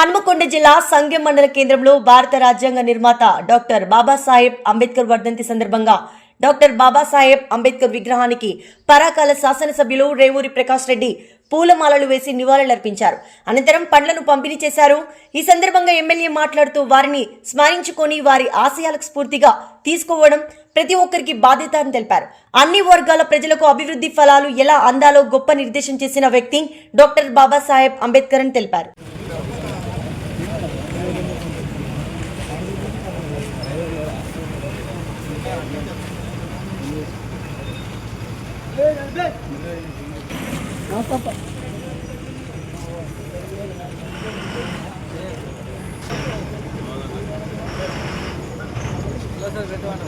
హన్మకొండ జిల్లా సంఘం మండల కేంద్రంలో భారత రాజ్యాంగ నిర్మాత డాక్టర్ బాబాసాహెబ్ అంబేద్కర్ వర్ధంతి సందర్భంగా డాక్టర్ బాబాసాహెబ్ అంబేద్కర్ విగ్రహానికి పరాకాల శాసనసభ్యులు రేవూరి ప్రకాష్ రెడ్డి పూలమాలలు వేసి నివాళులర్పించారు. అనంతరం పండ్లను పంపిణీ చేశారు. ఈ సందర్భంగా ఎమ్మెల్యే మాట్లాడుతూ వారిని స్మరించుకొని వారి ఆశయాలకు స్ఫూర్తిగా తీసుకోవడం ప్రతి ఒక్కరికి బాధ్యత అని తెలిపారు. అన్ని వర్గాల ప్రజలకు అభివృద్ధి ఫలాలు ఎలా అందాలో గొప్ప నిర్దేశం చేసిన వ్యక్తి డాక్టర్ బాబాసాహెబ్ అంబేద్కర్ అని తెలిపారు. పెట్టవాడు